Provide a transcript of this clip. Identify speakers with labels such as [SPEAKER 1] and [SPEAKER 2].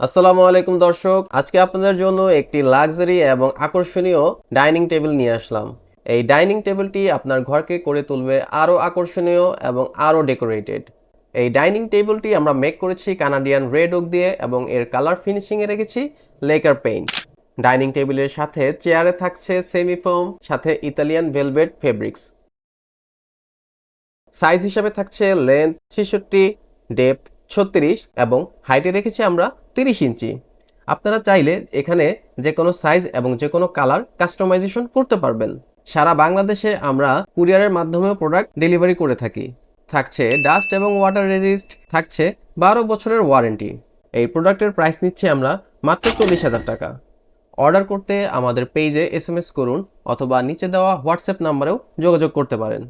[SPEAKER 1] আসসালামু আলাইকুম দর্শক, আজকে আপনাদের জন্য একটি লাক্সারি এবং আকর্ষণীয় ডাইনিং টেবিল নিয়ে আসলাম। এই ডাইনিং টেবিলটি আপনার ঘরকে করে তুলবে আরও আকর্ষণীয় এবং আরও ডেকোরেটেড। এই ডাইনিং টেবিলটি আমরা মেক করেছি কানাডিয়ান রেড ওক দিয়ে এবং এর কালার ফিনিশিংয়ে রেখেছি লেকার পেইন্ট। ডাইনিং টেবিলের সাথে চেয়ারে থাকছে সেমিফোম, সাথে ইতালিয়ান ভেলভেট ফেব্রিক্স। সাইজ হিসাবে থাকছে লেন্থ ছেষট্টি, ডেপথ ছত্রিশ এবং হাইটে রেখেছি আমরা তিরিশ ইঞ্চি। আপনারা চাইলে এখানে যে কোনো সাইজ এবং যে কোনো কালার কাস্টমাইজেশন করতে পারবেন। সারা বাংলাদেশে আমরা কুরিয়ারের মাধ্যমেও প্রোডাক্ট ডেলিভারি করে থাকি। থাকছে ডাস্ট এবং ওয়াটার রেজিস্ট, থাকছে বারো বছরের ওয়ারেন্টি। এই প্রোডাক্টের প্রাইস নিচ্ছি আমরা মাত্র চল্লিশ হাজার টাকা। অর্ডার করতে আমাদের পেজে এস করুন অথবা নিচে দেওয়া হোয়াটসঅ্যাপ নাম্বারেও যোগাযোগ করতে পারেন।